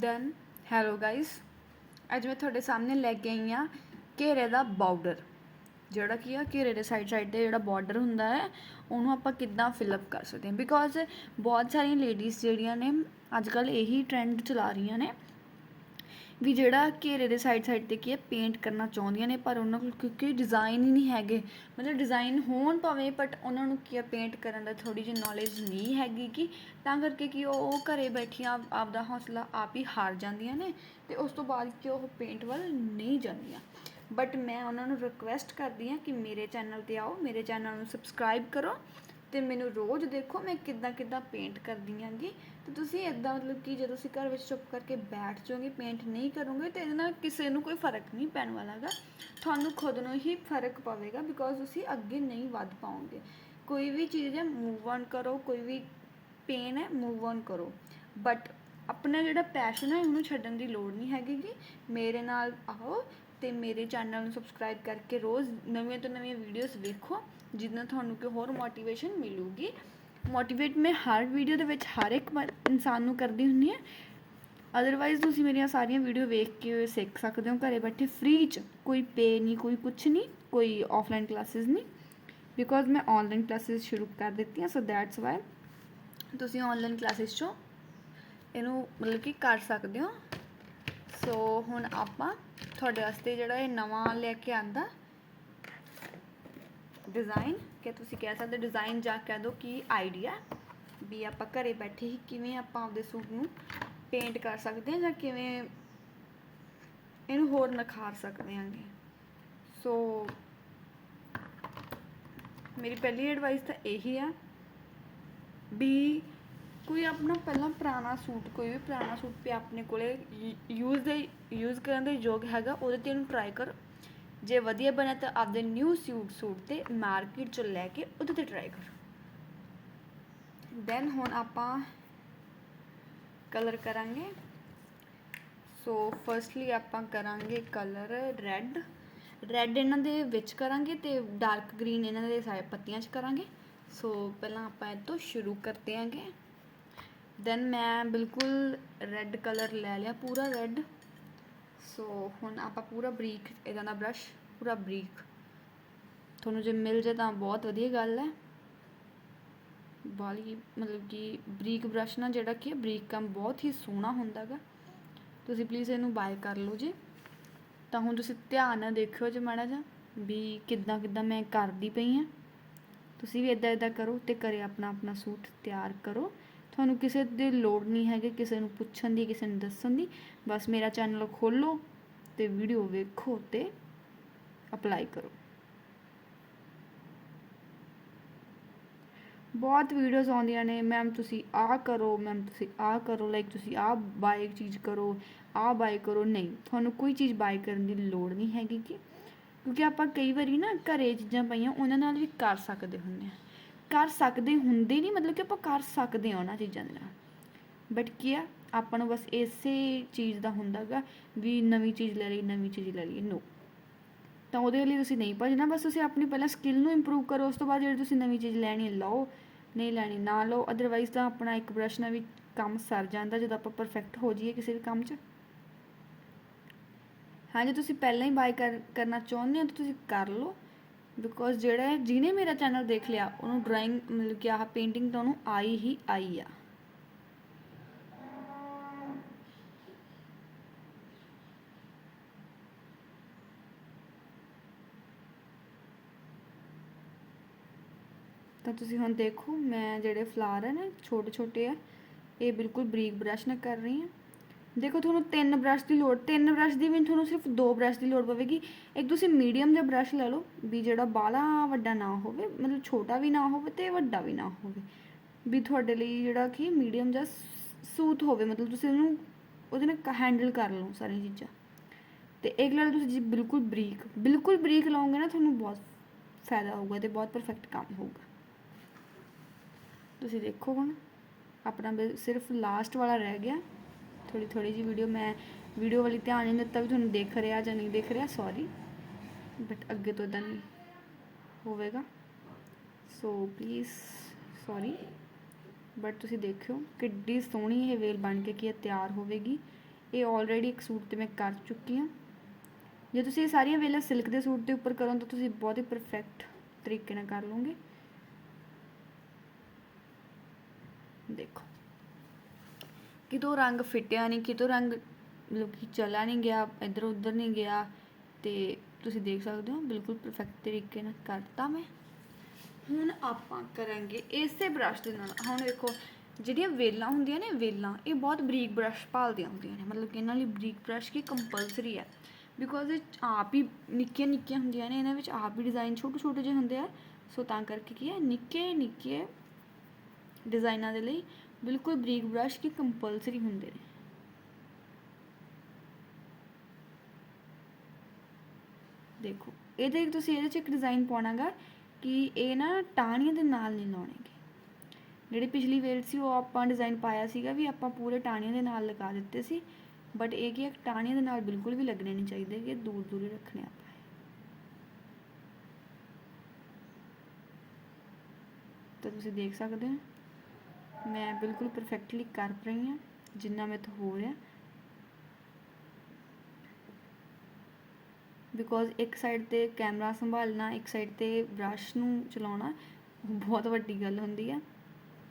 Then. Hello guys ਅੱਜ ਮੈਂ ਤੁਹਾਡੇ ਸਾਹਮਣੇ ਲੈ ਕੇ ਆਈ ਹਾਂ ਘੇਰੇ ਦਾ ਬਾਰਡਰ ਜਿਹੜਾ ਕੀ ਆ, ਘੇਰੇ ਦੇ ਸਾਈਡ ਸਾਈਡ ਤੇ ਜਿਹੜਾ ਬਾਰਡਰ ਹੁੰਦਾ ਹੈ, ਉਹਨੂੰ ਆਪਾਂ ਕਿੱਦਾਂ ਫਿਲ ਅਪ ਕਰ ਸਕਦੇ ਹਾਂ। ਬਿਕੋਜ਼ ਬਹੁਤ ਸਾਰੀਆਂ ਲੇਡੀਜ਼ ਜਿਹੜੀਆਂ ਨੇ, ਅੱਜ ਕੱਲ ਇਹੀ ਟ੍ਰੈਂਡ ਚਲਾ ਰਹੀਆਂ ਨੇ। ਵੀ ਜਿਹੜਾ ਘੇਰੇ ਦੇ ਸਾਈਡ ਸਾਈਡ ਤੇ ਕੀ ਹੈ ਪੇਂਟ ਕਰਨਾ ਚਾਹੁੰਦੀਆਂ ਨੇ, ਪਰ ਉਹਨਾਂ ਕੋਲ ਕਿਉਂਕਿ ਡਿਜ਼ਾਈਨ ਹੀ ਨਹੀਂ ਹੈਗੇ। ਮਤਲਬ ਡਿਜ਼ਾਈਨ ਹੋਣ ਭਾਵੇਂ ਬਟ ਉਹਨਾਂ ਨੂੰ ਕੀ ਹੈ ਪੇਂਟ ਕਰਨ ਦਾ ਥੋੜੀ ਜਿਹੀ ਨੌਲੇਜ ਨਹੀਂ ਹੈਗੀ ਕਿ ਤਾਂ ਕਰਕੇ ਕਿ ਉਹ ਉਹ ਘਰੇ ਬੈਠੀਆਂ ਆਪ- ਆਪਦਾ ਹੌਸਲਾ ਆਪ ਹੀ ਹਾਰ ਜਾਂਦੀਆਂ ਨੇ ਤੇ ਉਸ ਤੋਂ ਬਾਅਦ ਕਿ ਉਹ ਪੇਂਟ ਵੱਲ ਨਹੀਂ ਜਾਂਦੀਆਂ। ਬਟ ਮੈਂ ਉਹਨਾਂ ਨੂੰ ਰਿਕੁਐਸਟ ਕਰਦੀ ਹਾਂ ਕਿ ਮੇਰੇ ਚੈਨਲ ਤੇ ਆਓ, ਮੇਰੇ ਚੈਨਲ ਨੂੰ ਸਬਸਕ੍ਰਾਈਬ ਕਰੋ ਤੇ ਮੈਨੂੰ ਰੋਜ਼ ਦੇਖੋ ਮੈਂ ਕਿੱਦਾਂ ਕਿੱਦਾਂ ਪੇਂਟ ਕਰਦੀ ਆਂਗੀ ਤੇ ਤੁਸੀਂ ਇਦਾਂ ਮਤਲਬ ਕਿ ਜੇ ਤੁਸੀਂ ਘਰ ਵਿੱਚ ਚੁੱਪ ਕਰਕੇ ਬੈਠ ਜਾਓਗੇ ਪੇਂਟ ਨਹੀਂ ਕਰੋਗੇ, ਤੇ ਇਹਦੇ ਨਾਲ ਕਿਸੇ ਨੂੰ ਕੋਈ ਫ਼ਰਕ ਨਹੀਂ ਪੈਣ ਵਾਲਾ ਹੈਗਾ। ਤੁਹਾਨੂੰ ਖੁਦ ਨੂੰ ਹੀ ਫ਼ਰਕ ਪਵੇਗਾ ਬਿਕੋਜ਼ ਤੁਸੀਂ ਅੱਗੇ ਨਹੀਂ ਵੱਧ ਪਾਓਗੇ। ਕੋਈ ਵੀ ਚੀਜ਼ ਹੈ ਮੂਵ ਔਨ ਕਰੋ, ਕੋਈ ਵੀ ਪੇਨ ਹੈ ਮੂਵ ਔਨ ਕਰੋ। ਬਟ ਆਪਣਾ ਜਿਹੜਾ ਪੈਸ਼ਨ ਹੈ, ਉਹਨੂੰ ਛੱਡਣ ਦੀ ਲੋੜ ਨਹੀਂ ਹੈਗੀ ਕਿ ਮੇਰੇ ਨਾਲ ਆਓ ਤੇ ਮੇਰੇ ਚੈਨਲ ਨੂੰ ਸਬਸਕ੍ਰਾਈਬ ਕਰਕੇ ਰੋਜ਼ ਨਵੀਆਂ ਤੋਂ ਨਵੀਆਂ ਵੀਡੀਓਜ਼ ਵੇਖੋ। ਜਿਹਦੇ ਨਾਲ ਤੁਹਾਨੂੰ ਕਿ ਹੋਰ ਮੋਟੀਵੇਸ਼ਨ ਮਿਲੂਗੀ। ਮੋਟੀਵੇਟ ਮੈਂ ਹਰ ਵੀਡੀਓ ਦੇ ਵਿੱਚ ਹਰ ਇੱਕ ਬ- ਇਨਸਾਨ ਨੂੰ ਕਰਦੀ ਹੁੰਦੀ ਹਾਂ। ਅਦਰਵਾਈਜ਼ ਤੁਸੀਂ ਮੇਰੀਆਂ ਸਾਰੀਆਂ ਵੀਡੀਓ ਵੇਖ ਕੇ ਸਿੱਖ ਸਕਦੇ ਹੋ। ਘਰੇ ਬੈਠੇ ਫ੍ਰੀ ਚ ਕੋਈ ਪੇ ਨਹੀਂ, ਕੋਈ ਕੁਝ ਨਹੀਂ, ਕੋਈ ਆਫਲਾਈਨ ਕਲਾਸਿਸ ਨਹੀਂ। ਬਿਕੋਜ਼ ਮੈਂ ਆਨਲਾਈਨ ਕਲਾਸਿਸ ਸ਼ੁਰੂ ਕਰ ਦਿੱਤੀਆਂ ਸੋ ਦੈਟਸ ਵਾਈ ਤੁਸੀਂ ਆਨਲਾਈਨ ਕਲਾਸਿਸ ਚੋਂ ਇਹਨੂੰ ਮਤਲਬ ਕਿ ਕਰ ਸਕਦੇ ਹੋ। ਸੋ ਹੁਣ ਆਪਾਂ ਤੁਹਾਡੇ ਵਾਸਤੇ ਜਿਹੜਾ ਇਹ ਨਵਾਂ ਲੈ ਕੇ ਆਂਦਾ ਡਿਜ਼ਾਈਨ ਕਿ ਤੁਸੀਂ ਕਹਿ ਸਕਦੇ ਡਿਜ਼ਾਈਨ ਜਾਂ ਕਹਿ ਦਿਓ ਕਿ ਆਈਡੀਆ ਵੀ ਆਪਾਂ ਘਰੇ ਬੈਠੇ ਹੀ ਕਿਵੇਂ ਆਪਾਂ ਆਪਦੇ ਸੂਟ ਨੂੰ ਪੇਂਟ ਕਰ ਸਕਦੇ ਹਾਂ ਜਾਂ ਕਿਵੇਂ ਇਹਨੂੰ ਹੋਰ ਨਖਾਰ ਸਕਦੇ ਹਾਂਗੇ। ਸੋ ਮੇਰੀ ਪਹਿਲੀ ਐਡਵਾਈਸ ਤਾਂ ਇਹੀ ਆ ਵੀ ਕੋਈ ਆਪਣਾ ਪਹਿਲਾਂ ਪੁਰਾਣਾ ਸੂਟ, ਕੋਈ ਵੀ ਪੁਰਾਣਾ ਸੂਟ ਪਿਆ ਆਪਣੇ ਕੋਲੇ ਯੂਜ਼ ਦੇ ਯੂਜ਼ ਕਰਨ ਦੇ ਯੋਗ ਹੈਗਾ, ਉਹਦੇ ਤੇ ਇਹਨੂੰ ਟਰਾਈ ਕਰੋ। ਜੇ ਵਧੀਆ ਬਣਿਆ ਤਾਂ ਆਪਦੇ ਨਿਊ ਸੂਟ ਸੂਟ ਤੇ ਮਾਰਕੀਟ ਚੋਂ ਲੈ ਕੇ ਉਹਦੇ ਤੇ ਟਰਾਈ ਕਰੋ। ਦੈਨ ਹੁਣ ਆਪਾਂ ਕਲਰ ਕਰਾਂਗੇ। ਸੋ ਫਰਸਟਲੀ ਆਪਾਂ ਕਰਾਂਗੇ ਕਲਰ ਰੈੱਡ ਰੈੱਡ ਇਹਨਾਂ ਦੇ ਵਿੱਚ ਕਰਾਂਗੇ ਤੇ ਡਾਰਕ ਗ੍ਰੀਨ ਇਹਨਾਂ ਦੇ ਸਾਰੇ ਪੱਤੀਆਂ 'ਚ ਕਰਾਂਗੇ। ਸੋ ਪਹਿਲਾਂ ਆਪਾਂ ਇਹ ਤੋਂ ਸ਼ੁਰੂ ਕਰਦੇ ਆਂਗੇ। ਦੈਨ ਮੈਂ ਬਿਲਕੁਲ ਰੈੱਡ ਕਲਰ ਲੈ ਲਿਆ, ਪੂਰਾ ਰੈੱਡ ਸੋ ਹੁਣ ਆਪਾਂ ਪੂਰਾ ਬਰੀਕ ਇਹਦਾ ਦਾ ਬ੍ਰਸ਼ ਪੂਰਾ ਬਰੀਕ। ਤੁਹਾਨੂੰ ਜੇ ਮਿਲ ਜੇ ਤਾਂ ਬਹੁਤ ਵਧੀਆ ਗੱਲ ਹੈ। ਬਾਲੀ ਮਤਲਬ ਕਿ ਬਰੀਕ ਬ੍ਰਸ਼ ਨਾਲ ਜਿਹੜਾ ਕਿ ਬਰੀਕ ਕੰਮ ਬਹੁਤ ਹੀ ਸੋਹਣਾ ਹੁੰਦਾ ਗਾ। ਤੁਸੀਂ ਪਲੀਜ਼ ਇਹਨੂੰ ਬਾਏ ਕਰ ਲਓ ਜੀ। ਤਾਂ ਹੁਣ ਤੁਸੀਂ ਧਿਆਨ ਨਾਲ ਦੇਖਿਓ ਜੀ ਮਾੜਾ ਜਿਹਾ, ਵੀ ਕਿੱਦਾਂ ਕਿੱਦਾਂ ਮੈਂ ਕਰਦੀ ਪਈ ਹਾਂ। ਤੁਸੀਂ ਵੀ ਇਦਾਂ ਇਦਾਂ ਕਰੋ ਤੇ ਕਰੇ ਆਪਣਾ ਆਪਣਾ ਸੂਟ ਤਿਆਰ ਕਰੋ। ਤੁਹਾਨੂੰ ਕਿਸੇ ਦੀ ਲੋੜ ਨਹੀਂ ਹੈਗੀ, ਕਿਸੇ ਨੂੰ ਪੁੱਛਣ ਦੀ, ਕਿਸੇ ਨੂੰ ਦੱਸਣ ਦੀ, ਬਸ ਮੇਰਾ ਚੈਨਲ ਖੋਲੋ ਤੇ ਵੀਡੀਓ ਵੇਖੋ ਤੇ ਅਪਲਾਈ ਕਰੋ। ਬਹੁਤ ਵੀਡੀਓਜ਼ ਆਉਂਦੀਆਂ ਨੇ ਮੈਮ ਤੁਸੀਂ ਆਹ ਕਰੋ ਮੈਮ ਤੁਸੀਂ ਆਹ ਕਰੋ ਲਾਈਕ ਤੁਸੀਂ ਆਹ ਬਾਏ ਚੀਜ਼ ਕਰੋ, ਆਹ ਬਾਏ ਕਰੋ, ਨਹੀਂ, ਤੁਹਾਨੂੰ ਕੋਈ ਚੀਜ਼ ਬਾਏ ਕਰਨ ਦੀ ਲੋੜ ਨਹੀਂ ਹੈਗੀ ਕਿ, ਕਿਉਂਕਿ ਆਪਾਂ ਕਈ ਵਾਰੀ ਨਾ ਘਰੇ ਚੀਜ਼ਾਂ ਪਈਆਂ, ਉਹਨਾਂ ਨਾਲ ਵੀ ਕਰ ਸਕਦੇ ਹੁੰਦੇ ਆ। ਕਰ ਸਕਦੇ ਹੁੰਦੇ ਨਹੀਂ, ਮਤਲਬ ਕਿ ਆਪਾਂ ਕਰ ਸਕਦੇ ਹਾਂ ਉਹਨਾਂ ਚੀਜ਼ਾਂ ਦੇ ਨਾਲ। ਬਟ ਕੀ ਆ, ਆਪਾਂ ਨੂੰ ਬਸ ਇਸੇ ਚੀਜ਼ ਦਾ ਹੁੰਦਾਗਾ ਵੀ ਨਵੀਂ ਚੀਜ਼ ਲੈ ਲਈ ਨਵੀਂ ਚੀਜ਼ ਲੈ ਲਈ ਨੋ ਤਾਂ ਉਹਦੇ ਲਈ ਤੁਸੀਂ ਨਹੀਂ ਭੱਜਣਾ, ਬਸ ਤੁਸੀਂ ਆਪਣੀ ਪਹਿਲਾਂ ਸਕਿੱਲ ਨੂੰ ਇੰਪਰੂਵ ਕਰੋ, ਉਸ ਤੋਂ ਬਾਅਦ ਜਿਹੜੀ ਤੁਸੀਂ ਨਵੀਂ ਚੀਜ਼ ਲੈਣੀ ਲਓ। ਨਹੀਂ ਲੈਣੀ, ਨਾ ਲਓ। ਅਦਰਵਾਈਜ਼ ਤਾਂ ਆਪਣਾ ਇੱਕ ਬ੍ਰਸ਼ ਨਾਲ ਵੀ ਕੰਮ ਸਰ ਜਾਂਦਾ, ਜਦੋਂ ਆਪਾਂ ਪਰਫੈਕਟ ਹੋ ਜਾਈਏ ਕਿਸੇ ਵੀ ਕੰਮ 'ਚ। ਹਾਂ, ਜੇ ਤੁਸੀਂ ਪਹਿਲਾਂ ਹੀ ਬਾਈ ਕਰ, ਕਰਨਾ ਚਾਹੁੰਦੇ ਹੋ ਤਾਂ ਤੁਸੀਂ ਕਰ ਲਓ। ਬਿਕੋਜ਼ ਜਿਹੜਾ ਜਿਹਨੇ ਮੇਰਾ ਚੈਨਲ ਦੇਖ ਲਿਆ, ਉਹਨੂੰ ਡਰਾਇੰਗ ਮਤਲਬ ਕਿ ਆਹ ਪੇਂਟਿੰਗ ਤਾਂ ਉਹਨੂੰ ਆਈ ਹੀ ਆਈ ਆ। ਤਾਂ ਤੁਸੀਂ ਹੁਣ ਦੇਖੋ, ਮੈਂ ਜਿਹੜੇ ਫਲਾਰ ਹੈ ਨਾ ਛੋਟੇ ਛੋਟੇ ਆ, ਇਹ ਬਿਲਕੁਲ ਬਰੀਕ ਬ੍ਰਸ਼ ਨਾਲ ਕਰ ਰਹੀ ਹਾਂ। ਦੇਖੋ, ਤੁਹਾਨੂੰ ਤਿੰਨ ਬ੍ਰਸ਼ ਦੀ ਲੋੜ, ਤਿੰਨ ਬ੍ਰਸ਼ ਦੀ ਵੀ ਤੁਹਾਨੂੰ ਸਿਰਫ ਦੋ ਬ੍ਰਸ਼ ਦੀ ਲੋੜ ਪਵੇਗੀ। ਇੱਕ ਤੁਸੀਂ ਮੀਡੀਅਮ ਜਿਹਾ ਬ੍ਰਸ਼ ਲੈ ਲਓ ਵੀ ਜਿਹੜਾ ਬਾਲਾ ਵੱਡਾ ਨਾ ਹੋਵੇ, ਮਤਲਬ ਛੋਟਾ ਵੀ ਨਾ ਹੋਵੇ ਤੇ ਵੱਡਾ ਵੀ ਨਾ ਹੋਵੇ। ਵੀ ਤੁਹਾਡੇ ਲਈ ਜਿਹੜਾ ਕਿ ਮੀਡੀਅਮ ਜਿਹਾ ਸੂਤ ਹੋਵੇ, ਮਤਲਬ ਤੁਸੀਂ ਉਹਨੂੰ, ਉਹਦੇ ਨਾਲ ਹੈਂਡਲ ਕਰ ਲਓ ਸਾਰੀਆਂ ਚੀਜ਼ਾਂ। ਤੇ ਇੱਕ ਲਓ ਤੁਸੀਂ ਜੀ ਬਿਲਕੁਲ ਬਰੀਕ ਬਿਲਕੁਲ ਬਰੀਕ ਲਾਓਗੇ ਨਾ ਤੁਹਾਨੂੰ ਬਹੁਤ ਫਾਇਦਾ ਹੋਊਗਾ ਤੇ ਬਹੁਤ ਪਰਫੈਕਟ ਕੰਮ ਹੋਊਗਾ। ਤੁਸੀਂ ਦੇਖੋ ਹੁਣ, ਆਪਣਾ ਬਿਲ- ਸਿਰਫ ਲਾਸਟ ਵਾਲਾ ਰਹਿ ਗਿਆ। ਥੋੜੀ ਥੋੜੀ ਜੀ ਵੀਡੀਓ ਮੈਂ ਵੀਡੀਓ ਵਾਲੀ ਧਿਆਨ ਨਹੀਂ ਦਿੱਤਾ ਵੀ ਤੁਹਾਨੂੰ ਦੇਖ ਰਿਹਾ ਜਾਂ ਨਹੀਂ ਦੇਖ ਰਿਹਾ ਸੌਰੀ ਬਟ ਅੱਗੇ ਤੋਂ ਇਦਾਂ ਨਹੀਂ ਹੋਵੇਗਾ। ਸੋ ਪਲੀਜ਼ ਸੌਰੀ ਬਟ ਤੁਸੀਂ ਦੇਖਿਓ ਕਿੱਡੀ ਸੋਹਣੀ ਇਹ ਵੇਲ ਬਣ ਕੇ ਕੀ ਇਹ ਤਿਆਰ ਹੋਵੇਗੀ। ਇਹ ਆਲਰੇਡੀ ਇੱਕ ਸੂਟ ਤੇ ਮੈਂ ਕਰ ਚੁੱਕੀ ਹਾਂ। ਜੇ ਤੁਸੀਂ ਇਹ ਸਾਰੀਆਂ ਵੇਲਾਂ ਸਿਲਕ ਦੇ ਸੂਟ ਦੇ ਉੱਪਰ ਕਰੋ ਤਾਂ ਤੁਸੀਂ ਬਹੁਤ ਹੀ ਪਰਫੈਕਟ ਤਰੀਕੇ ਨਾਲ ਕਰ ਲਓਗੇ। ਦੇਖੋ। ਕਿਤੋਂ ਰੰਗ ਫਿੱਟਿਆ ਨਹੀਂ, ਕਿਤੋਂ ਰੰਗ ਮਤਲਬ ਕਿ ਚਲਾ ਨਹੀਂ ਗਿਆ, ਇੱਧਰ ਉੱਧਰ ਨਹੀਂ ਗਿਆ ਤੇ ਤੁਸੀਂ ਦੇਖ ਸਕਦੇ ਹੋ, ਬਿਲਕੁਲ ਪਰਫੈਕਟ ਤਰੀਕੇ ਨਾਲ ਕਰਤਾ ਮੈਂ। ਹੁਣ ਆਪਾਂ ਕਰਾਂਗੇ ਇਸੇ ਬ੍ਰਸ਼ ਦੇ ਨਾਲ। ਹੁਣ ਵੇਖੋ ਜਿਹੜੀਆਂ ਵੇਲਾਂ ਹੁੰਦੀਆਂ ਨੇ ਵੇਲਾਂ, ਇਹ ਬਹੁਤ ਬਰੀਕ ਬ੍ਰਸ਼ ਭਾਲਦੀਆਂ ਹੁੰਦੀਆਂ ਨੇ। ਮਤਲਬ ਕਿ ਇਹਨਾਂ ਲਈ ਬਰੀਕ ਬ੍ਰਸ਼ ਕੀ ਕੰਪਲਸਰੀ ਹੈ। ਬਿਕੋਜ਼ ਇਹ ਆਪ ਹੀ ਨਿੱਕੀਆਂ ਨਿੱਕੀਆਂ ਹੁੰਦੀਆਂ ਨੇ, ਇਹਨਾਂ ਵਿੱਚ ਆਪ ਹੀ ਡਿਜ਼ਾਈਨ ਛੋਟੇ ਛੋਟੇ ਜਿਹੇ ਹੁੰਦੇ ਆ। ਸੋ ਤਾਂ ਕਰਕੇ ਕੀ ਹੈ, ਨਿੱਕੇ ਨਿੱਕੇ ਡਿਜ਼ਾਈਨਾਂ ਦੇ ਲਈ ਬਿਲਕੁਲ ਬਰੀਕ ਬ੍ਰਸ਼ ਕੀ ਕੰਪਲਸਰੀ ਹੁੰਦੇ ਨੇ। ਦੇਖੋ, ਇਹਦੇ ਤੁਸੀਂ ਇਹਦੇ ਚ ਇੱਕ ਡਿਜ਼ਾਈਨ ਪਾਉਣਾਗਾ ਕਿ ਇਹ ਨਾ ਟਾਹਣੀਆਂ ਦੇ ਨਾਲ ਨਹੀਂ ਲਾਉਣੇਗੇ। ਜਿਹੜੀ ਪਿਛਲੀ ਵੇਲ ਸੀ, ਉਹ ਆਪਾਂ ਡਿਜ਼ਾਈਨ ਪਾਇਆ ਸੀਗਾ ਵੀ ਆਪਾਂ ਪੂਰੇ ਟਾਹਣੀਆਂ ਦੇ ਨਾਲ ਲਗਾ ਦਿੱਤੇ ਸੀ। ਬਟ ਇਹ ਕੀ ਹੈ ਟਾਹਣੀਆਂ ਦੇ ਨਾਲ ਬਿਲਕੁਲ ਵੀ ਲੱਗਣੇ ਨਹੀਂ ਚਾਹੀਦੇ ਕਿ ਦੂਰ ਦੂਰ ਰੱਖਣੇ ਆਪਾਂ। ਤਾਂ ਤੁਸੀਂ ਦੇਖ ਸਕਦੇ ਹੋ। ਮੈਂ ਬਿਲਕੁਲ ਪਰਫੈਕਟਲੀ ਕਰ ਰਹੀ ਹਾਂ, ਜਿੰਨਾ ਮੇਰੇ ਤੋਂ ਹੋ ਰਿਹਾ। ਬਿਕੋਜ਼ ਇੱਕ ਸਾਈਡ ਤੇ ਕੈਮਰਾ ਸੰਭਾਲਣਾ, ਇੱਕ ਸਾਈਡ ਤੇ ਬ੍ਰਸ਼ ਨੂੰ ਚਲਾਉਣਾ ਬਹੁਤ ਵੱਡੀ ਗੱਲ ਹੁੰਦੀ ਆ।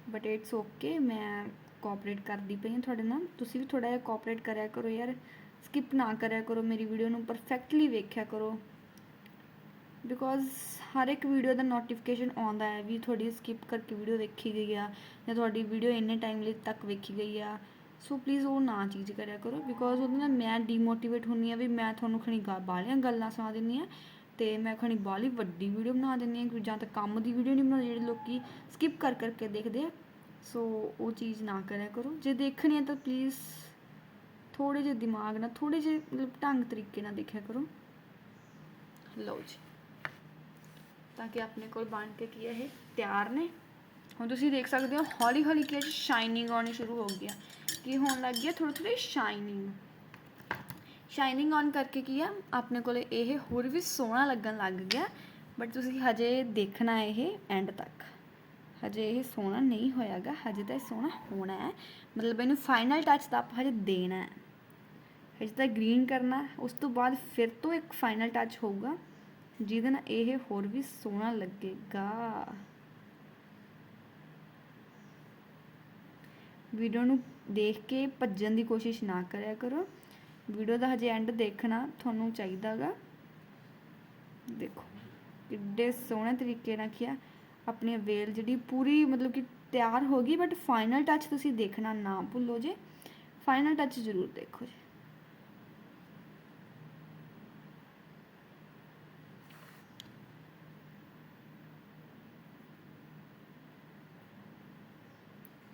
ਬਟ ਇਟਸ ਓਕੇ ਮੈਂ ਕੋਆਪਰੇਟ ਕਰਦੀ ਪਈ ਹਾਂ ਤੁਹਾਡੇ ਨਾਲ। ਤੁਸੀਂ ਵੀ ਥੋੜਾ ਜਿਹਾ ਕੋਆਪਰੇਟ ਕਰਿਆ ਕਰੋ ਯਾਰ। ਸਕਿਪ ਨਾ ਕਰਿਆ ਕਰੋ ਮੇਰੀ ਵੀਡੀਓ ਨੂੰ। ਪਰਫੈਕਟਲੀ ਵੇਖਿਆ ਕਰੋ। ਬਿਕੋਜ਼ ਹਰ ਇੱਕ ਵੀਡੀਓ ਦਾ ਨੋਟੀਫਿਕੇਸ਼ਨ ਆਉਂਦਾ ਹੈ ਵੀ ਤੁਹਾਡੀ ਸਕਿਪ ਕਰਕੇ ਵੀਡੀਓ ਵੇਖੀ ਗਈ ਆ ਜਾਂ ਤੁਹਾਡੀ ਵੀਡੀਓ ਇੰਨੇ ਟਾਈਮ ਲਈ ਤੱਕ ਵੇਖੀ ਗਈ ਆ। ਸੋ ਪਲੀਜ਼ ਉਹ ਨਾ ਚੀਜ਼ ਕਰਿਆ ਕਰੋ ਬਿਕੋਜ਼ ਉਹਦੇ ਨਾਲ ਮੈਂ ਡੀਮੋਟੀਵੇਟ ਹੁੰਨੀ ਆ ਵੀ ਮੈਂ ਤੁਹਾਨੂੰ ਖਣੀ ਗਾ ਬਾਲੀਆਂ ਗੱਲਾਂ ਸੁਣਾ ਦਿੰਨੀ ਆ ਤੇ ਮੈਂ ਖਣੀ ਬਾਲੀ ਵੱਡੀ ਵੀਡੀਓ ਬਣਾ ਦਿੰਨੀ ਆ ਕਿ ਜਾਂ ਤਾਂ ਕੰਮ ਦੀ ਵੀਡੀਓ ਨਹੀਂ ਬਣਾਉਂਦੇ ਜਿਹੜੇ ਲੋਕੀ ਸਕਿਪ ਕਰ ਕਰਕੇ ਦੇਖਦੇ ਆ। ਸੋ ਉਹ ਚੀਜ਼ ਨਾ ਕਰਿਆ ਕਰੋ। ਜੇ ਦੇਖਣੀ ਹੈ ਤਾਂ ਪਲੀਜ਼ ਥੋੜੇ ਜਿਹੇ ਦਿਮਾਗ ਨਾਲ ਥੋੜੇ ਜਿਹੇ ਮਤਲਬ ਢੰਗ ਤਰੀਕੇ ਨਾਲ ਦੇਖਿਆ ਕਰੋ। ਲਓ ਜੀ। ਤਾਂ ਕਿ ਆਪਣੇ ਕੋਲ ਬਣ ਕੇ ਕੀ ਹੈ ਇਹ ਤਿਆਰ ਨੇ। ਹੁਣ ਤੁਸੀਂ ਦੇਖ ਸਕਦੇ ਹੋ ਹੌਲੀ ਹੌਲੀ ਕੀ ਸ਼ਾਈਨਿੰਗ ਆਉਣੀ ਸ਼ੁਰੂ ਹੋ ਗਈ ਆ। ਕੀ ਹੋਣ ਲੱਗ ਗਿਆ ਥੋੜੀ ਥੋੜੀ ਸ਼ਾਈਨਿੰਗ ਸ਼ਾਈਨਿੰਗ ਔਨ ਕਰਕੇ ਕੀ ਆ ਆਪਣੇ ਕੋਲ ਇਹ ਹੋਰ ਵੀ ਸੋਹਣਾ ਲੱਗਣ ਲੱਗ ਗਿਆ ਬਟ ਤੁਸੀਂ ਹਜੇ ਦੇਖਣਾ ਇਹ ਐਂਡ ਤੱਕ। ਹਜੇ ਇਹ ਸੋਹਣਾ ਨਹੀਂ ਹੋਇਆਗਾ, ਹਜੇ ਤਾਂ ਇਹ ਸੋਹਣਾ ਹੋਣਾ ਹੈ। ਮਤਲਬ ਇਹਨੂੰ ਫਾਈਨਲ ਟੱਚ ਤਾਂ ਆਪਾਂ ਹਜੇ ਦੇਣਾ ਹੈ। ਹਜੇ ਤਾਂ ਗ੍ਰੀਨ ਕਰਨਾ, ਉਸ ਤੋਂ ਬਾਅਦ ਫਿਰ ਤੋਂ ਇੱਕ ਫਾਈਨਲ ਟੱਚ ਹੋਊਗਾ। ਜਿਹਦੇ ਨਾਲ ਇਹ ਹੋਰ ਵੀ ਸੋਹਣਾ ਲੱਗੇਗਾ। ਵੀਡੀਓ ਨੂੰ ਦੇਖ ਕੇ ਭੱਜਣ ਦੀ ਕੋਸ਼ਿਸ਼ ਨਾ ਕਰਿਆ ਕਰੋ। ਵੀਡੀਓ ਦਾ ਹਜੇ ਐਂਡ ਦੇਖਣਾ ਤੁਹਾਨੂੰ ਚਾਹੀਦਾਗਾ। ਦੇਖੋ, ਕਿੱਡੇ ਸੋਹਣੇ ਤਰੀਕੇ ਨਾਲ ਕਿਹਾ ਆਪਣੀ ਵੇਲ ਜਿਹੜੀ ਪੂਰੀ ਮਤਲਬ ਕਿ ਤਿਆਰ ਹੋ ਗਈ ਬਟ ਫਾਈਨਲ ਟੱਚ ਤੁਸੀਂ ਦੇਖਣਾ ਨਾ ਭੁੱਲੋ ਜੇ। ਫਾਈਨਲ ਟੱਚ ਜ਼ਰੂਰ ਦੇਖੋ ਜੀ।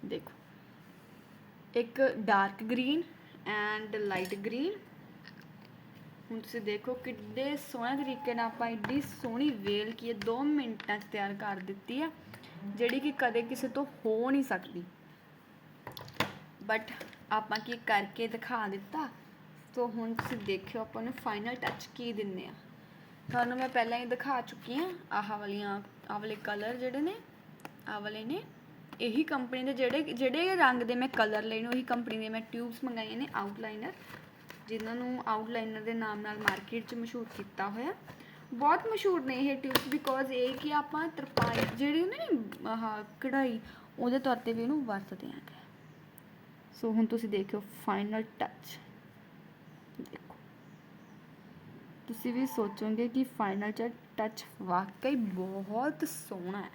ਦੇਖੋ। ਇੱਕ dark green and light green ਹੁਣ ਤੁਸੀਂ ਦੇਖੋ ਕਿੱਡੇ ਸੋਹਣੇ ਤਰੀਕੇ ਨਾਲ ਆਪਾਂ ਇੱਡੀ ਸੋਹਣੀ ਵੇਲ ਕੀ ਹੈ 2 ਮਿੰਟਾਂ 'ਚ ਤਿਆਰ ਕਰ ਦਿੱਤੀ ਆ, ਜਿਹੜੀ ਕਿ ਕਦੇ ਕਿਸੇ ਤੋਂ ਹੋ ਨਹੀਂ ਸਕਦੀ। ਬਟ ਆਪਾਂ ਕੀ ਕਰਕੇ ਦਿਖਾ ਦਿੱਤਾ? ਸੋ ਹੁਣ ਤੁਸੀਂ ਦੇਖਿਓ ਆਪਾਂ ਨੂੰ ਫਾਈਨਲ ਟੱਚ ਕੀ ਦਿੰਨੇ ਆ। ਤੁਹਾਨੂੰ ਮੈਂ ਪਹਿਲਾਂ ਹੀ ਦਿਖਾ ਚੁੱਕੀ ਆ, ਆਹ ਵਾਲੀਆਂ, ਆਹ ਵਾਲੇ ਕਲਰ ਜਿਹੜੇ ਨੇ, ਆਹ ਵਾਲੇ ਨੇ। ਇਹੀ ਕੰਪਨੀ ਦੇ ਜਿਹੜੇ ਜਿਹੜੇ ਰੰਗ ਦੇ ਮੈਂ ਕਲਰ ਲਏ ਨੇ, ਉਹੀ ਕੰਪਨੀ ਦੇ ਮੈਂ ਟਿਊਬਸ ਮੰਗਾਈਆਂ ਨੇ ਆਊਟਲਾਈਨਰ ਜਿਨ੍ਹਾਂ ਨੂੰ ਆਊਟਲਾਈਨਰ ਦੇ ਨਾਮ ਨਾਲ ਮਾਰਕੀਟ 'ਚ ਮਸ਼ਹੂਰ ਕੀਤਾ ਹੋਇਆ। ਬਹੁਤ ਮਸ਼ਹੂਰ ਨੇ ਇਹ ਟਿਊਬਸ ਬਿਕੋਜ਼ ਇਹ ਕਿ ਆਪਾਂ ਤਰਪਾਈ ਜਿਹੜੀ ਹੁੰਦੀ ਨੇ, ਆਹ ਕਢਾਈ, ਉਹਦੇ ਤੌਰ ਤੇ ਵੀ ਇਹਨੂੰ ਵਰਤਦੇ ਆਂਗੇ ਸੋ ਹੁਣ ਤੁਸੀਂ ਦੇਖਿਓ ਫਾਈਨਲ ਟੱਚ ਦੇਖੋ। ਤੁਸੀਂ ਵੀ ਸੋਚੋਗੇ ਕਿ ਫਾਈਨਲ ਟੱਚ ਵਾਕਈ ਬਹੁਤ ਸੋਹਣਾ ਹੈ।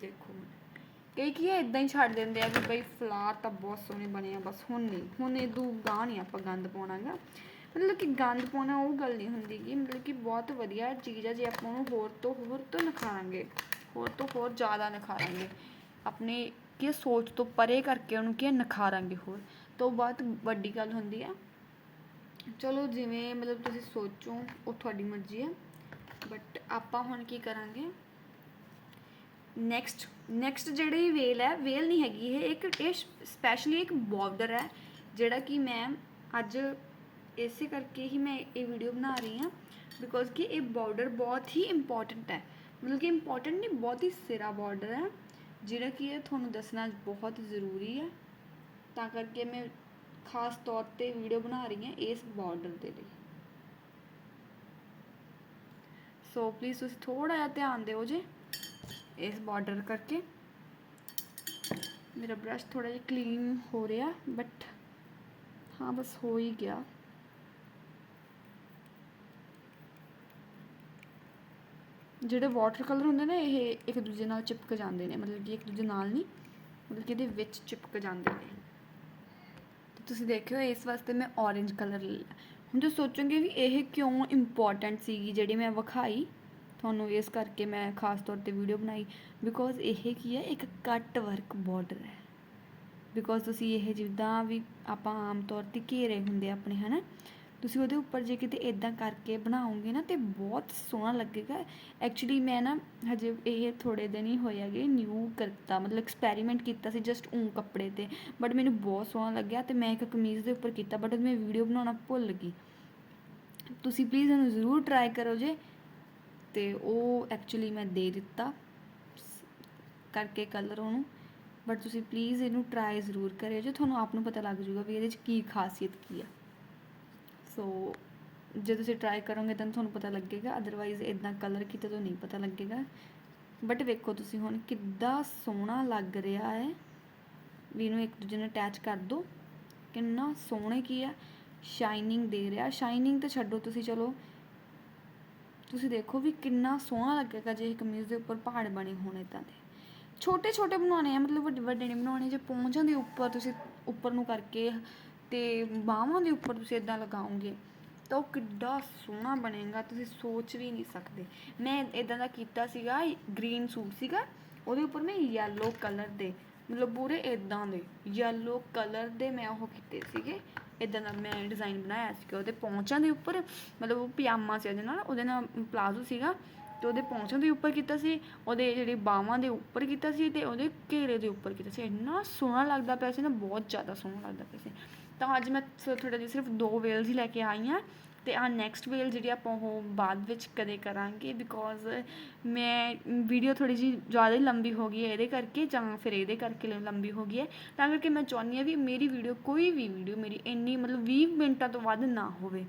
ਦੇਖੋ। ਕਈ ਕੀ ਹੈ ਇਦਾਂ ਹੀ ਛੱਡ ਦਿੰਦੇ ਆ ਕਿ ਬਈ ਫਲਾਰ ਤਾਂ ਬਹੁਤ ਸੋਹਣੇ ਬਣੇ ਆ, ਬਸ ਹੁਣ ਨਹੀਂ। ਹੁਣ ਇਹ ਦੂ ਗਾਹ ਨਹੀਂ ਆਪਾਂ ਗੰਦ ਪਾਉਣਾਗਾ। ਮਤਲਬ ਕਿ ਗੰਦ ਪਾਉਣਾ ਉਹ ਗੱਲ ਨਹੀਂ ਹੁੰਦੀ ਕਿ ਮਤਲਬ ਕਿ ਬਹੁਤ ਵਧੀਆ ਚੀਜ਼ ਆ, ਜੇ ਆਪਾਂ ਉਹਨੂੰ ਹੋਰ ਤੋਂ ਹੋਰ ਤੋਂ ਨਿਖਾਰਾਂਗੇ, ਹੋਰ ਤੋਂ ਹੋਰ ਜ਼ਿਆਦਾ ਨਿਖਾਰਾਂਗੇ, ਆਪਣੇ ਕੀ ਸੋਚ ਤੋਂ ਪਰੇ ਕਰਕੇ ਉਹਨੂੰ ਕੀ ਨਿਖਾਰਾਂਗੇ ਹੋਰ। ਤਾਂ ਉਹ ਬਹੁਤ ਵੱਡੀ ਗੱਲ ਹੁੰਦੀ ਆ, ਚਲੋ ਜਿਵੇਂ ਮਤਲਬ ਤੁਸੀਂ ਸੋਚੋ, ਉਹ ਤੁਹਾਡੀ ਮਰਜ਼ੀ ਹੈ ਬਟ ਆਪਾਂ ਹੁਣ ਕੀ ਕਰਾਂਗੇ? ਨੈਕਸਟ ਨੈਕਸਟ ਜਿਹੜੀ ਵੇਲ ਹੈ ਵੇਲ ਨਹੀਂ ਹੈਗੀ ਇਹ ਇੱਕ, ਇਹ ਸਪੈਸ਼ਲੀ ਇੱਕ ਬਾਰਡਰ ਹੈ, ਜਿਹੜਾ ਕਿ ਮੈਂ ਅੱਜ ਇਸੇ ਕਰਕੇ ਹੀ ਮੈਂ ਇਹ ਵੀਡੀਓ ਬਣਾ ਰਹੀ ਹਾਂ ਬਿਕੋਜ਼ ਕਿ ਇਹ ਬਾਰਡਰ ਬਹੁਤ ਹੀ ਇੰਪੋਰਟੈਂਟ ਹੈ। ਮਤਲਬ ਕਿ ਇੰਪੋਰਟੈਂਟ ਨਹੀਂ, ਬਹੁਤ ਹੀ ਸਿਰਾ ਬਾਰਡਰ ਹੈ, ਜਿਹੜਾ ਕਿ ਇਹ ਤੁਹਾਨੂੰ ਦੱਸਣਾ ਬਹੁਤ ਜ਼ਰੂਰੀ ਹੈ। ਤਾਂ ਕਰਕੇ ਮੈਂ ਖਾਸ ਤੌਰ ਤੇ ਵੀਡੀਓ ਬਣਾ ਰਹੀ ਹਾਂ ਇਸ ਬਾਰਡਰ ਦੇ ਲਈ। ਸੋ ਪਲੀਜ਼ ਤੁਸੀਂ ਥੋੜਾ ਜਿਹਾ ਧਿਆਨ ਦਿਓ ਜੇ। ਇਸ ਬਾਰਡਰ ਕਰਕੇ। ਮੇਰਾ ਬ੍ਰਸ਼ ਥੋੜਾ ਜਿਹਾ ਕਲੀਨ ਹੋ ਰਿਹਾ ਬਟ ਹਾਂ, ਬਸ ਹੋ ਹੀ ਗਿਆ। ਜਿਹੜੇ ਵਾਟਰ ਕਲਰ ਹੁੰਦੇ ਨੇ, ਇਹ ਇੱਕ ਦੂਜੇ ਨਾਲ ਚਿਪਕ ਜਾਂਦੇ ਨੇ, ਮਤਲਬ ਕਿ ਇੱਕ ਦੂਜੇ ਨਾਲ ਨਹੀਂ, ਮਤਲਬ ਕਿ ਇਹਦੇ ਵਿੱਚ ਚਿਪਕ ਜਾਂਦੇ ਨੇ। ਤੇ ਤੁਸੀਂ ਦੇਖਿਓ, ਇਸ ਵਾਸਤੇ ਮੈਂ orange ਕਲਰ ਲਿਆ ਹੁਣ ਤੁਸੀਂ ਸੋਚੋਗੇ ਵੀ ਇਹ ਕਿਉਂ ਇੰਪੋਰਟੈਂਟ ਸੀਗੀ ਜਿਹੜੀ ਮੈਂ ਵਿਖਾਈ ਤੁਹਾਨੂੰ ਇਸ ਕਰਕੇ ਮੈਂ ਖਾਸ ਤੌਰ ਤੇ ਵੀਡੀਓ ਬਣਾਈ ਬਿਕੋਜ਼ ਇਹ ਕੀ ਹੈ, ਇੱਕ ਕੱਟ ਵਰਕ ਬਾਰਡਰ ਹੈ। ਬਿਕੋਜ਼ ਤੁਸੀਂ ਇਹ ਜਿੱਦਾਂ ਵੀ ਆਪਾਂ ਆਮ ਤੌਰ ਤੇ ਘੇਰੇ ਹੁੰਦੇ ਆ ਆਪਣੇ, ਹਨਾ? ਤੁਸੀਂ ਉਹਦੇ ਉੱਪਰ ਜੇ ਕਿਤੇ ਇਦਾਂ ਕਰਕੇ ਬਣਾਓਗੇ ਨਾ, ਤੇ ਬਹੁਤ ਸੋਹਣਾ ਲੱਗੇਗਾ। ਐਕਚੁਅਲੀ ਮੈਂ ਨਾ ਹਜੇ ਇਹ ਥੋੜੇ ਦਿਨ ਹੀ ਹੋਏ ਹੈਗੇ ਨਿਊ ਕਰਤਾ, ਮਤਲਬ ਐਕਸਪੈਰੀਮੈਂਟ ਕੀਤਾ ਸੀ ਜਸਟ ਉਂ ਕੱਪੜੇ ਤੇ। ਬਟ ਮੈਨੂੰ ਬਹੁਤ ਸੋਹਣਾ ਲੱਗਿਆ ਤੇ ਮੈਂ ਇੱਕ ਕਮੀਜ਼ ਦੇ ਉੱਪਰ ਕੀਤਾ ਬਟ ਮੈਂ ਵੀਡੀਓ ਬਣਾਉਣਾ ਭੁੱਲ ਗਈ। ਤੁਸੀਂ ਪਲੀਜ਼ ਇਹਨੂੰ ਜ਼ਰੂਰ ਟਰਾਈ ਕਰੋ ਜੇ। ਤੇ ਉਹ ਐਕਚੁਅਲੀ ਮੈਂ ਦੇ ਦਿੱਤਾ ਕਰਕੇ ਕਲਰ ਉਹਨੂੰ। ਬਟ ਤੁਸੀਂ ਪਲੀਜ਼ ਇਹਨੂੰ ਟਰਾਈ ਜ਼ਰੂਰ ਕਰਿਓ, ਜੇ ਤੁਹਾਨੂੰ ਆਪ ਨੂੰ ਪਤਾ ਲੱਗ ਜਾਊਗਾ ਵੀ ਇਹਦੇ 'ਚ ਕੀ ਖਾਸੀਅਤ ਕੀ ਆ। ਸੋ ਜੇ ਤੁਸੀਂ ਟਰਾਈ ਕਰੋਗੇ ਤਾਂ ਤੁਹਾਨੂੰ ਪਤਾ ਲੱਗੇਗਾ ਅਦਰਵਾਈਜ਼ ਇਦਾਂ ਕਲਰ ਕਿਤੇ ਤੋਂ ਨਹੀਂ ਪਤਾ ਲੱਗੇਗਾ। ਬਟ ਵੇਖੋ ਤੁਸੀਂ ਹੁਣ ਕਿੱਦਾਂ ਸੋਹਣਾ ਲੱਗ ਰਿਹਾ ਹੈ। ਵੀ ਇਹਨੂੰ ਇੱਕ ਦੂਜੇ ਨਾਲ ਅਟੈਚ ਕਰ ਦਿਓ ਕਿੰਨਾ ਸੋਹਣੇ ਕੀ ਆ। ਸ਼ਾਈਨਿੰਗ ਦੇ ਰਿਹਾ। ਸ਼ਾਈਨਿੰਗ ਤਾਂ ਛੱਡੋ ਤੁਸੀਂ, ਚਲੋ ਤੁਸੀਂ ਦੇਖੋ ਵੀ ਕਿੰਨਾ ਸੋਹਣਾ ਲੱਗੇਗਾ ਜੇ ਇਹ ਕਮੀਜ਼ ਦੇ ਉੱਪਰ ਪਹਾੜ ਬਣੇ ਹੋਣ ਇਦਾਂ ਦੇ। ਛੋਟੇ ਛੋਟੇ ਬਣਾਉਣੇ ਆ, ਮਤਲਬ ਵੱਡੇ ਵੱਡੇ ਨਹੀਂ ਬਣਾਉਣੇ, ਜੇ ਪਹੁੰਚਾਂ ਦੇ ਉੱਪਰ ਤੁਸੀਂ ਉੱਪਰ ਨੂੰ ਕਰਕੇ ਤੇ ਬਾਹਾਂ ਦੇ ਉੱਪਰ ਤੁਸੀਂ ਇਦਾਂ ਲਗਾਓਗੇ ਤਾਂ ਉਹ ਕਿੱਡਾ ਸੋਹਣਾ ਬਣੇਗਾ, ਤੁਸੀਂ ਸੋਚ ਵੀ ਨਹੀਂ ਸਕਦੇ। ਮੈਂ ਇਦਾਂ ਦਾ ਕੀਤਾ ਸੀਗਾ, ਗ੍ਰੀਨ ਸੂਟ ਸੀਗਾ, ਉਹਦੇ ਉੱਪਰ ਮੈਂ ਯੈਲੋ ਕਲਰ ਦੇ, ਮਤਲਬ ਪੂਰੇ ਇਦਾਂ ਦੇ ਯੈਲੋ ਕਲਰ ਦੇ ਮੈਂ ਉਹ ਕੀਤੇ ਸੀਗੇ। ਇਦਾਂ ਦਾ ਮੈਂ ਡਿਜ਼ਾਈਨ ਬਣਾਇਆ ਸੀ ਉਹਦੇ ਪੌਂਚਾਂ ਦੇ ਉੱਪਰ, ਮਤਲਬ ਉਹ ਪਜਾਮਾ ਸੀ ਉਹਦੇ ਨਾਲ ਉਹਦੇ ਨਾਲ ਪਲਾਜ਼ੋ ਸੀਗਾ ਤੇ ਉਹਦੇ ਪੌਂਚਾਂ ਦੇ ਉੱਪਰ ਕੀਤਾ ਸੀ, ਉਹਦੇ ਜਿਹੜੇ ਬਾਹਾਂ ਦੇ ਉੱਪਰ ਕੀਤਾ ਸੀ ਤੇ ਉਹਦੇ ਘੇਰੇ ਦੇ ਉੱਪਰ ਕੀਤਾ ਸੀ। ਇੰਨਾ ਸੋਹਣਾ ਲੱਗਦਾ ਪਿਆ ਸੀ ਨਾ, ਬਹੁਤ ਜ਼ਿਆਦਾ ਸੋਹਣਾ ਲੱਗਦਾ ਪਿਆ ਸੀ। ਤਾਂ ਅੱਜ ਮੈਂ ਥੋੜਾ ਜਿਹਾ ਸਿਰਫ ਦੋ ਵੇਲਸ ਹੀ ਲੈ ਕੇ ਆਈ ਹਾਂ। ਅਤੇ ਆ ਨੈਕਸਟ ਵੇਲ ਜਿਹੜੀ ਆਪਾਂ ਉਹ ਬਾਅਦ ਵਿੱਚ ਕਦੇ ਕਰਾਂਗੇ ਬਿਕੋਜ਼ ਮੈਂ ਵੀਡੀਓ ਥੋੜੀ ਜੀ ਜ਼ਿਆਦਾ ਲੰਬੀ ਹੋ ਗਈ ਹੈ ਇਹਦੇ ਕਰਕੇ ਜਾਂ ਫਿਰ ਇਹਦੇ ਕਰਕੇ ਲ- ਲੰਬੀ ਹੋ ਗਈ ਹੈ, ਤਾਂ ਕਰਕੇ ਮੈਂ ਚਾਹੁੰਦੀ ਹਾਂ ਵੀ ਮੇਰੀ ਵੀਡੀਓ ਕੋਈ ਵੀ ਵੀਡੀਓ ਮੇਰੀ ਇੰਨੀ ਮਤਲਬ 20 ਮਿੰਟਾਂ ਤੋਂ ਵੱਧ ਨਾ ਹੋਵੇ।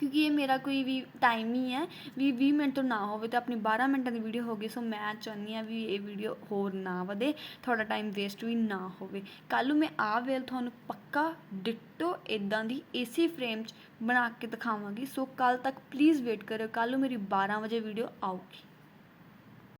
ਕਿਉਂਕਿ ਇਹ ਮੇਰਾ ਕੋਈ ਵੀ ਟਾਈਮ ਹੀ ਹੈ, ਵੀ 20 ਮਿੰਟ ਤੋਂ ਨਾ ਹੋਵੇ ਤਾਂ ਆਪਣੀ 12 ਮਿੰਟਾਂ ਦੀ ਵੀਡੀਓ ਹੋ ਗਈ ਸੋ ਮੈਂ ਚਾਹੁੰਦੀ ਹਾਂ ਵੀ ਇਹ ਵੀਡੀਓ ਹੋਰ ਨਾ ਵਧੇ ਤੁਹਾਡਾ ਟਾਈਮ ਵੇਸਟ ਵੀ ਨਾ ਹੋਵੇ। ਕੱਲ ਨੂੰ ਮੈਂ ਆ ਵੇਲ ਤੁਹਾਨੂੰ ਪੱਕਾ ਡਿਟੋ ਇਦਾਂ ਦੀ ਏਸੀ ਫਰੇਮ 'ਚ ਬਣਾ ਕੇ ਦਿਖਾਵਾਂਗੀ ਸੋ ਕੱਲ ਤੱਕ ਪਲੀਜ਼ ਵੇਟ ਕਰਿਓ ਕੱਲ ਨੂੰ ਮੇਰੀ 12 ਵਜੇ ਵੀਡੀਓ ਆਊਗੀ।